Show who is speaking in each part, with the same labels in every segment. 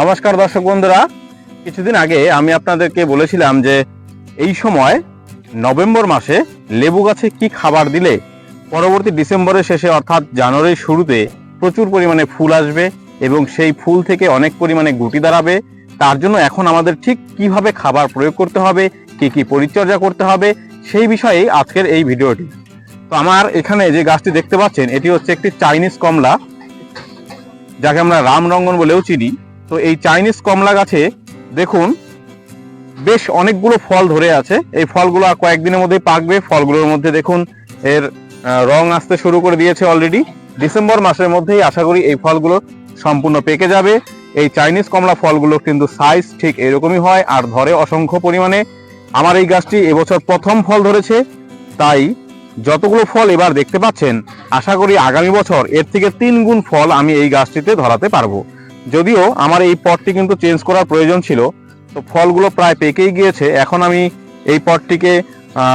Speaker 1: নমস্কার দর্শক বন্ধুরা। কিছুদিন আগে আমি আপনাদেরকে বলেছিলাম যে এই সময় নভেম্বর মাসে লেবু গাছে কি খাবার দিলে পরবর্তী ডিসেম্বরের শেষে অর্থাৎ জানুয়ারির শুরুতে প্রচুর পরিমাণে ফুল আসবে এবং সেই ফুল থেকে অনেক পরিমাণে গুটি দাঁড়াবে। তার জন্য এখন আমাদের ঠিক কীভাবে খাবার প্রয়োগ করতে হবে, কি কি পরিচর্যা করতে হবে, সেই বিষয়েই আজকের এই ভিডিওটি। তো আমার এখানে যে গাছটি দেখতে পাচ্ছেন, এটি হচ্ছে একটি চাইনিজ কমলা, যাকে আমরা রামরঙ্গন বলেও চিনি। তো এই চাইনিজ কমলা গাছে দেখুন, বেশ অনেকগুলো ফল ধরে আছে। এই ফলগুলো কয়েকদিনের মধ্যে পাকবে। ফলগুলোর মধ্যে দেখুন, এর রং আসতে শুরু করে দিয়েছে অলরেডি ডিসেম্বর মাসের মধ্যেই আশা করি এই ফলগুলো সম্পূর্ণ পেকে যাবে। এই চাইনিজ কমলা ফলগুলো কিন্তু সাইজ ঠিক এরকমই হয় আর ধরে অসংখ্য পরিমাণে। আমার এই গাছটি এবছর প্রথম ফল ধরেছে, তাই যতগুলো ফল এবার দেখতে পাচ্ছেন, আশা করি আগামী বছর এর থেকে তিন গুণ ফল আমি এই গাছটিতে ধরাতে পারব। যদিও আমার এই পটটি কিন্তু চেঞ্জ করার প্রয়োজন ছিল, তো ফলগুলো প্রায় পেকেই গিয়েছে। এখন আমি এই পটটিকে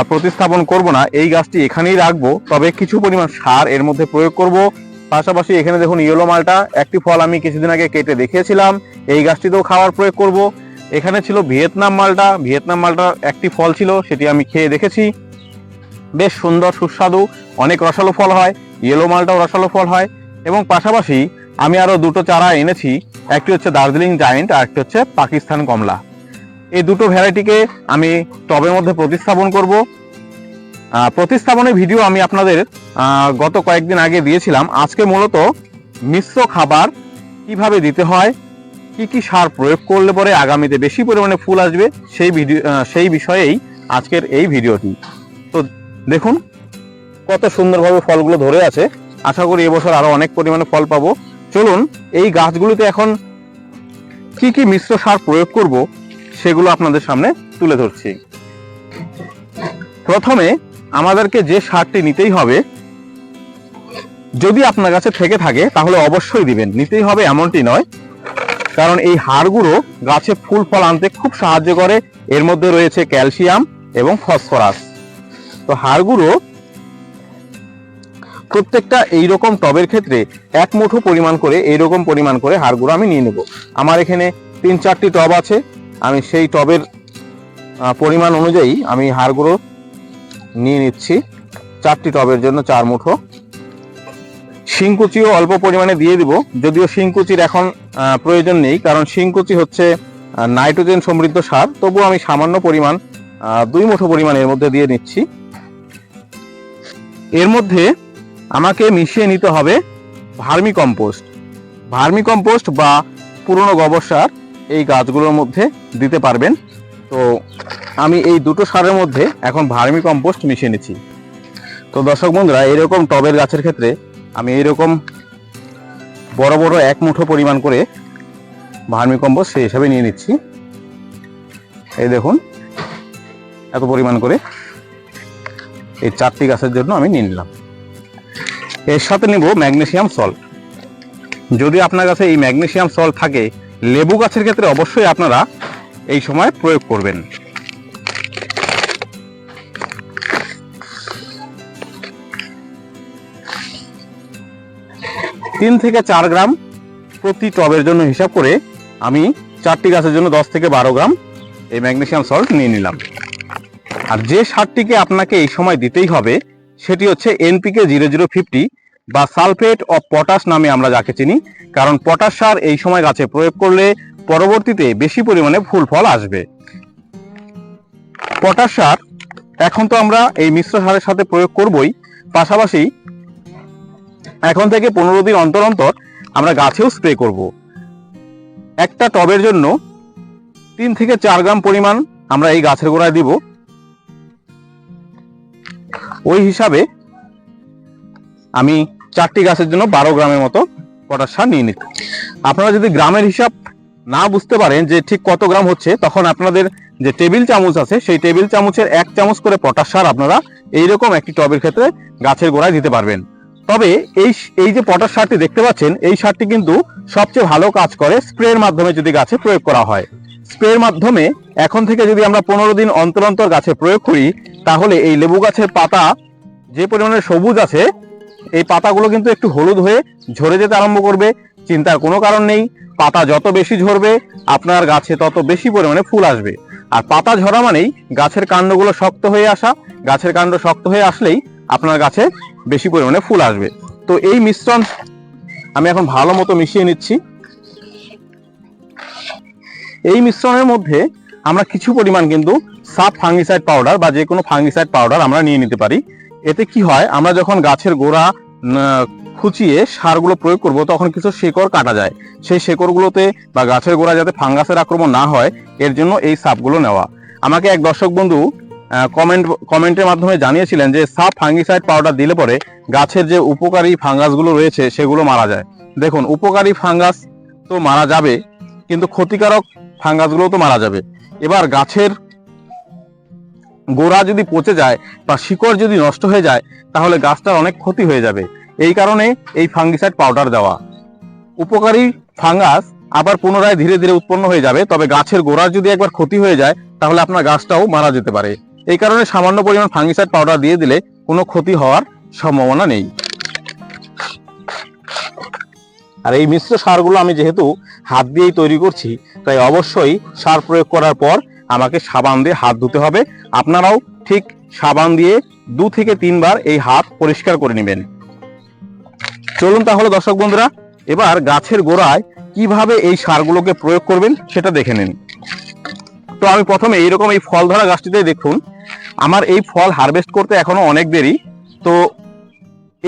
Speaker 1: প্রতিস্থাপন করব না। এই গাছটি এখানেই রাখব। তবে কিছু পরিমাণ সার এর মধ্যে প্রয়োগ করব। পাশাপাশি এখানে দেখুন ইয়েলো মালটা। একটি ফল আমি কিছুদিন আগে কেটে দেখিয়েছিলাম। এই গাছটিতেও খাবার প্রয়োগ করব। এখানে ছিল ভিয়েতনাম মালটা। ভিয়েতনাম মালটার একটি ফল ছিল, সেটি আমি খেয়ে দেখেছি। বেশ সুন্দর, সুস্বাদু, অনেক রসালো ফল হয়। ইয়েলো মালটাও রসালো ফল হয়। এবং পাশাপাশি আমি আরও দুটো চারা এনেছি। একটি হচ্ছে দার্জিলিং জায়েন্ট আর একটি হচ্ছে পাকিস্তান কমলা। এই দুটো ভ্যারাইটিকে আমি টবের মধ্যে প্রতিস্থাপন করব। প্রতিস্থাপনের ভিডিও আমি আপনাদের গত কয়েকদিন আগে দিয়েছিলাম। আজকে মূলত মিশ্র খাবার কীভাবে দিতে হয়, কি কি সার প্রয়োগ করলে পরে আগামীতে বেশি পরিমাণে ফুল আসবে, সেই ভিডিও সেই বিষয়েই আজকের এই ভিডিওটি। তো দেখুন, কত সুন্দরভাবে ফলগুলো ধরে আছে। আশা করি এবছর আরও অনেক পরিমাণে ফল পাবো। চলুন এই গাছগুলিতে এখন কি কি মিশ্র সার প্রয়োগ করব সেগুলো আপনাদের সামনে তুলে ধরছি। প্রথমে আমাদেরকে যে সারটি নিতেই হবে, যদি আপনার কাছে থেকে থাকে, তাহলে অবশ্যই দিবেন। নিতেই হবে এমনটি নয়, কারণ এই হাড়গুলো গাছে ফুল ফল আনতে খুব সাহায্য করে। এর মধ্যে রয়েছে ক্যালসিয়াম এবং ফসফরাস। তো হাড়গুলো প্রত্যেকটা এইরকম টবের ক্ষেত্রে এক মুঠো পরিমাণ করে, এইরকম পরিমাণ করে হাড়গুলো আমি নিয়ে নেব। আমার এখানে তিন চারটি টব আছে। আমি সেই টবের পরিমাণ অনুযায়ী আমি হাড়গুলো নিয়ে নিচ্ছি। চারটি টবের জন্য চার মুঠো। শিংকুচিও অল্প পরিমাণে দিয়ে দিব। যদিও শিংকুচির এখন প্রয়োজন নেই, কারণ শিংকুচি হচ্ছে নাইট্রোজেন সমৃদ্ধ সার। তবুও আমি সামান্য পরিমাণ দুই মুঠো পরিমাণ এর মধ্যে দিয়ে নিচ্ছি। এর মধ্যে আমাকে মিশিয়ে নিতে হবে ভার্মি কম্পোস্ট ভার্মি কম্পোস্ট বা পুরনো গোবর সার এই গাছগুলোর মধ্যে দিতে পারবেন। তো আমি এই দুটো সারের মধ্যে এখন ভার্মি কম্পোস্ট মিশিয়ে নিচ্ছি। তো দর্শক বন্ধুরা, এরকম টবের গাছের ক্ষেত্রে আমি এইরকম বড় বড় এক মুঠো পরিমাণ করে ভার্মি কম্পোস্ট সেই হিসাবে নিয়ে নিচ্ছি। এই দেখুন, এত পরিমাণ করে এই চারটি গাছের জন্য আমি নিয়ে নিলাম। এর সাথে নিব ম্যাগনেশিয়াম সল্ট। যদি আপনার কাছে এই ম্যাগনেশিয়াম সল্ট থাকে, লেবু গাছের ক্ষেত্রে অবশ্যই আপনারা এই সময় প্রয়োগ করবেন। তিন থেকে চার গ্রাম প্রতি টবের জন্য হিসাব করে আমি চারটি গাছের জন্য দশ থেকে বারো গ্রাম এই ম্যাগনেশিয়াম সল্ট নিয়ে নিলাম। আর যে সারটিকে আপনাকে এই সময় দিতেই হবে সেটি হচ্ছে এনপিকে জিরো জিরো ফিফটি বা সালফেট অফ পটাশ নামে আমরা যাকে চিনি। কারণ পটাশ সার এই সময় গাছে প্রয়োগ করলে পরবর্তীতে বেশি পরিমাণে ফুল ফল আসবে। পটাশ সার এখন তো আমরা এই মিশ্র সারের সাথে প্রয়োগ করবই। পাশাপাশি এখন থেকে পনেরো দিন অন্তর অন্তর আমরা গাছেও স্প্রে করব। একটা টবের জন্য তিন থেকে চার গ্রাম পরিমাণ আমরা এই গাছের গোড়ায় দিব। ওই হিসাবে আমি চারটি গাছের জন্য বারো গ্রামের মতো পটাশ সার নিয়ে নিচ্ছি। আপনারা যদি গ্রামের হিসাব না বুঝতে পারেন যে ঠিক কত গ্রাম হচ্ছে, তখন আপনাদের যে টেবিল চামচ আছে, সেই টেবিল চামচের এক চামচ করে পটাশ সার আপনারা এইরকম একটি টবের ক্ষেত্রে গাছের গোড়ায় দিতে পারবেন। তবে এই এই যে পটাশ সারটি দেখতে পাচ্ছেন, এই সারটি কিন্তু সবচেয়ে ভালো কাজ করে স্প্রের মাধ্যমে যদি গাছে প্রয়োগ করা হয়। স্প্রের মাধ্যমে এখন থেকে যদি আমরা পনেরো দিন অন্তর অন্তর গাছে প্রয়োগ করি, তাহলে এই লেবু গাছের পাতা যে পরিমাণে সবুজ আছে, এই পাতাগুলো কিন্তু একটু হলুদ হয়ে ঝরে যেতে আরম্ভ করবে। চিন্তার কোনো কারণ নেই। পাতা যত বেশি ঝরবে, আপনার গাছে তত বেশি পরিমাণে ফুল আসবে। আর পাতা ঝরা মানেই গাছের কাণ্ডগুলো শক্ত হয়ে আসা। গাছের কাণ্ড শক্ত হয়ে আসলেই আপনার গাছে বেশি পরিমাণে ফুল আসবে। তো এই মিশ্রণ আমি এখন ভালো মতো মিশিয়ে নিচ্ছি। এই মিশ্রণের মধ্যে আমরা কিছু পরিমাণ কিন্তু সাব ফাঙ্গিসাইড পাউডার বা যে কোনো ফাঙ্গিসাইড পাউডার আমরা নিয়ে নিতে পারি। এতে কি হয়, আমরা যখন গাছের গোড়া খুচিয়ে সারগুলো প্রয়োগ করব, তখন কিছু শেকড় কাটা যায়। সেই শেকড়গুলোতে বা গাছের গোড়া যাতে ফাঙ্গাসের আক্রমণ না হয়, এর জন্য এই সাপগুলো নেওয়া। আমাকে এক দর্শক বন্ধু কমেন্ট কমেন্টের মাধ্যমে জানিয়েছিলেন যে সাপ ফাঙ্গিসাইড পাউডার দিলে পরে গাছের যে উপকারী ফাঙ্গাসগুলো রয়েছে, সেগুলো মারা যায়। দেখুন, উপকারী ফাঙ্গাস তো মারা যাবে, কিন্তু ক্ষতিকারক ফাঙ্গাসগুলো তো মারা যাবে। এবার গাছের গোড়া যদি পচে যায় বা শিকড় যদি নষ্ট হয়ে যায়, তাহলে গাছটার অনেক ক্ষতি হয়ে যাবে। এই কারণে এই ফাঙ্গিসাইড পাউডার দেওয়া। উপকারী ফাঙ্গাস আবার পুনরায় ধীরে ধীরে উৎপন্ন হয়ে যাবে, তবে গাছের গোড়ার যদি একবার ক্ষতি হয়ে যায়, তাহলে আপনার গাছটাও মারা যেতে পারে। এই কারণে সামান্য পরিমাণ ফাঙ্গিসাইড পাউডার দিয়ে দিলে কোনো ক্ষতি হওয়ার সম্ভাবনা নেই। আর এই মিশ্র সারগুলো আমি যেহেতু হাত দিয়েই তৈরি করছি, তাই অবশ্যই সার প্রয়োগ করার পর আমাকে সাবান দিয়ে হাত ধুতে হবে। আপনারাও ঠিক সাবান দিয়ে দু থেকে তিনবার এই হাত পরিষ্কার করে নেবেন। চলুন তাহলে দর্শক বন্ধুরা, এবার গাছের গোড়ায় কীভাবে এই সারগুলোকে প্রয়োগ করবেন সেটা দেখে নিন। তো আমি প্রথমে এইরকম এই ফল ধরা গাছটিতে দেখুন, আমার এই ফল হারভেস্ট করতে এখনও অনেক দেরি। তো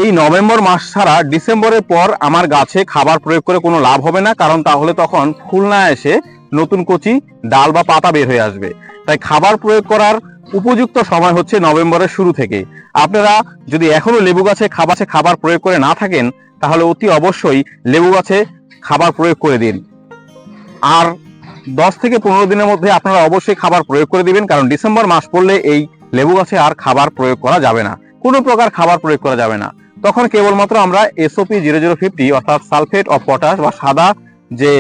Speaker 1: এই নভেম্বর মাস ছাড়া ডিসেম্বরের পর আমার গাছে খাবার প্রয়োগ করে কোনো লাভ হবে না, কারণ তাহলে তখন ফুল না এসে নতুন কচি, ডাল বা পাতা বের হয়ে আসবে। তাই খাবার প্রয়োগ করার উপযুক্ত সময় হচ্ছে নভেম্বরের শুরু থেকে। আপনারা যদি এখনও লেবু গাছে খাবারে খাবার প্রয়োগ করে না থাকেন, তাহলে অতি অবশ্যই লেবু গাছে খাবার প্রয়োগ করে দিন। আর দশ থেকে পনেরো দিনের মধ্যে আপনারা অবশ্যই খাবার প্রয়োগ করে দিবেন, কারণ ডিসেম্বর মাস পড়লে এই লেবু গাছে আর খাবার প্রয়োগ করা যাবে না। কোনো প্রকার খাবার প্রয়োগ করা যাবে না। তখন কেবলমাত্র আমরা এসওপি জিরো জিরো ফিফটি অর্থাৎ সালফেট অফ পটাশ বা সাদা যে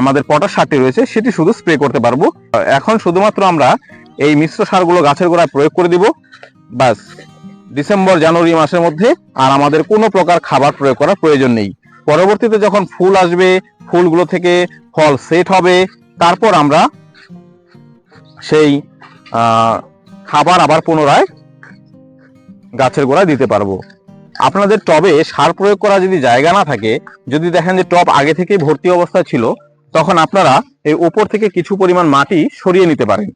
Speaker 1: আমাদের পটাশ সারটি রয়েছে, সেটি শুধু স্প্রে করতে পারব। এখন শুধুমাত্র আমরা এই মিশ্র সারগুলো গাছের গোড়ায় প্রয়োগ করে দিব। বাস ডিসেম্বর, জানুয়ারি মাসের মধ্যে আর আমাদের কোনো প্রকার খাবার প্রয়োগ করার প্রয়োজন নেই। পরবর্তীতে যখন ফুল আসবে, ফুলগুলো থেকে ফল সেট হবে, তারপর আমরা সেই খাবার আবার পুনরায় গাছের গোড়ায় দিতে পারব। আপনাদের টবে সার প্রয়োগ করা যদি জায়গা না থাকে, যদি দেখেন যে টব আগে থেকেই ভর্তি অবস্থা ছিল, তখন আপনারা এই উপর থেকে কিছু পরিমাণ মাটি সরিয়ে নিতে পারেন।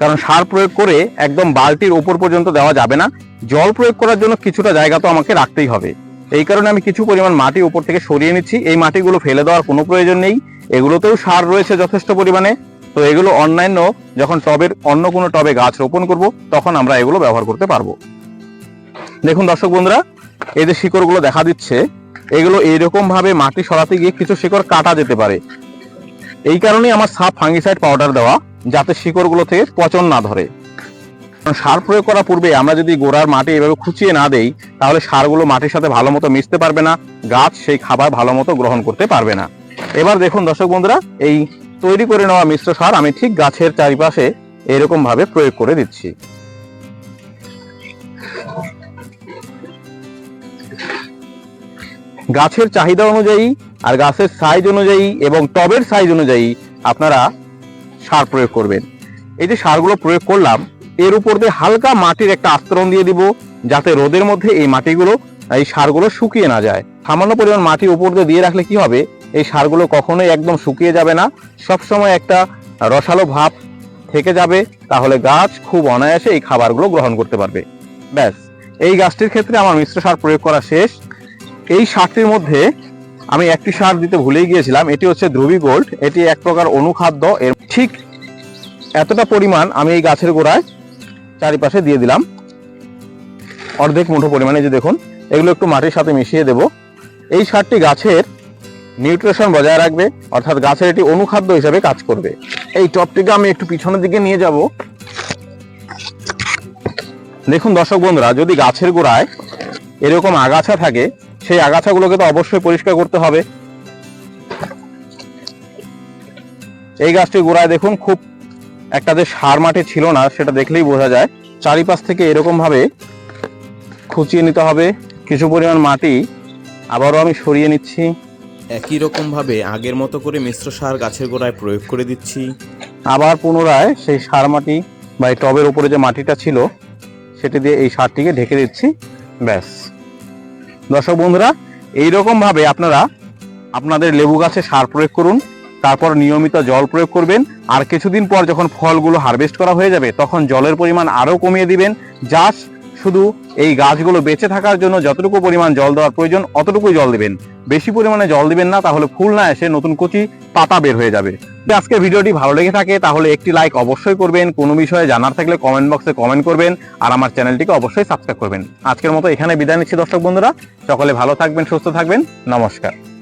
Speaker 1: কারণ সার প্রয়োগ করে একদম বালতির উপর পর্যন্ত দেওয়া যাবে না। জল প্রয়োগ করার জন্য কিছুটা জায়গা তো আমাকে রাখতেই হবে। এই কারণে আমি কিছু পরিমাণ মাটি উপর থেকে সরিয়ে নিচ্ছি। এই মাটিগুলো ফেলে দেওয়ার কোনো প্রয়োজন নেই। এগুলোতেও সার রয়েছে যথেষ্ট পরিমাণে। তো এগুলো অন্যান্য যখন টবের অন্য কোনো টবে গাছ রোপণ করব, তখন আমরা এগুলো ব্যবহার করতে পারব। দেখুন দর্শক বন্ধুরা, এই যে শিকড়গুলো দেখা দিচ্ছে, এগুলো এইরকম ভাবে মাটি সরাতে গিয়ে কিছু শিকড় কাটা যেতে পারে। এই কারণেই আমার সাপ ফাঙ্গিসাইড পাউডার দেওয়া, যাতে শিকড়গুলো থেকে পচন না ধরে। সার প্রয়োগ করার পূর্বে আমরা যদি গোড়ার মাটি এভাবে খুঁচিয়ে না দেই, তাহলে সারগুলো মাটির সাথে ভালো মতো মিশতে পারবে না, গাছ সেই খাবার ভালো মতো গ্রহণ করতে পারবে না। এবার দেখুন দর্শক বন্ধুরা, এই তৈরি করে নেওয়া মিশ্র সার আমি ঠিক গাছের চারিপাশে এরকম ভাবে প্রয়োগ করে দিচ্ছি। গাছের চাহিদা অনুযায়ী আর গাছের সাইজ অনুযায়ী এবং টবের সাইজ অনুযায়ী আপনারা সার প্রয়োগ করবেন। এই যে সারগুলো প্রয়োগ করলাম, এর উপর দিয়ে হালকা মাটির একটা আস্তরণ দিয়ে দিব, যাতে রোদের মধ্যে এই মাটিগুলো, এই সারগুলো শুকিয়ে না যায়। সামান্য পরিমাণ মাটি উপর দিয়ে দিয়ে রাখলে কি হবে? এই সারগুলো কখনোই একদম শুকিয়ে যাবে না। সবসময় একটা রসালো ভাব থেকে যাবে, তাহলে গাছ খুব অনায়াসে এই খাবারগুলো গ্রহণ করতে পারবে। ব্যাস, এই গাছটির ক্ষেত্রে আমার মিশ্র সার প্রয়োগ করা শেষ। এই সারটির মধ্যে আমি একটি সার দিতে ভুলেই গিয়েছিলাম, এটি হচ্ছে ধ্রুবী গোল্ড, এটি এক প্রকার অনুখাদ্য, এর ঠিক এতটা পরিমাণ আমি এই গাছের গোড়ায় চারিপাশে দিয়ে দিলাম। অর্ধেক মুঠো পরিমাণে যে দেখুন, এগুলো একটু মাটির সাথে মিশিয়ে দেব। এই সারটি গাছের নিউট্রিশন বজায় রাখবে, অর্থাৎ গাছের এটি অনুখাদ্য হিসেবে কাজ করবে। এই টপটিকে আমি একটু পিছনের দিকে নিয়ে যাব। দেখুন দর্শক বন্ধুরা, যদি গাছের গোড়ায় এরকম আগাছা থাকে সেই আগাছাগুলোকে তো অবশ্যই পরিষ্কার করতে হবে। এই গাছটির গোড়ায় দেখুন খুব একটা যে সার মাটি ছিল না সেটা দেখলেই বোঝা যায়। চারিপাশ থেকে এরকম ভাবে খুঁচিয়ে নিতে হবে। কিছু পরিমাণ মাটি আবারও আমি সরিয়ে নিচ্ছি।
Speaker 2: একই রকমভাবে আগের মতো করে মিশ্র সার গাছের গোড়ায় প্রয়োগ করে দিচ্ছি।
Speaker 1: আবার পুনরায় সেই সার মাটি বা এই টবের উপরে যে মাটিটা ছিল সেটি দিয়ে এই সারটিকে ঢেকে দিচ্ছি। ব্যাস। দর্শক বন্ধুরা, এইরকম ভাবে আপনারা আপনাদের লেবু গাছে সার প্রয়োগ করুন, তারপর নিয়মিত জল প্রয়োগ করবেন, আর কিছুদিন পর যখন ফলগুলো হারভেস্ট করা হয়ে যাবে, তখন জলের পরিমাণ আরও কমিয়ে দিবেন জাস্ট শুধু এই গাছগুলো বেঁচে থাকার জন্য যতটুকু পরিমাণ জল দেওয়ার প্রয়োজন, অতটুকুই জল দেবেন। বেশি পরিমাণে জল দিবেন না, তাহলে ফুল না এসে নতুন কচি পাতা বের হয়ে যাবে। যদি আজকের ভিডিওটি ভালো লেগে থাকে, তাহলে একটি লাইক অবশ্যই করবেন। কোনো বিষয়ে জানার থাকলে কমেন্ট বক্সে কমেন্ট করবেন আর আমার চ্যানেলটিকে অবশ্যই সাবস্ক্রাইব করবেন। আজকের মতো এখানে বিদায় নিচ্ছি দর্শক বন্ধুরা। সকলে ভালো থাকবেন, সুস্থ থাকবেন। নমস্কার।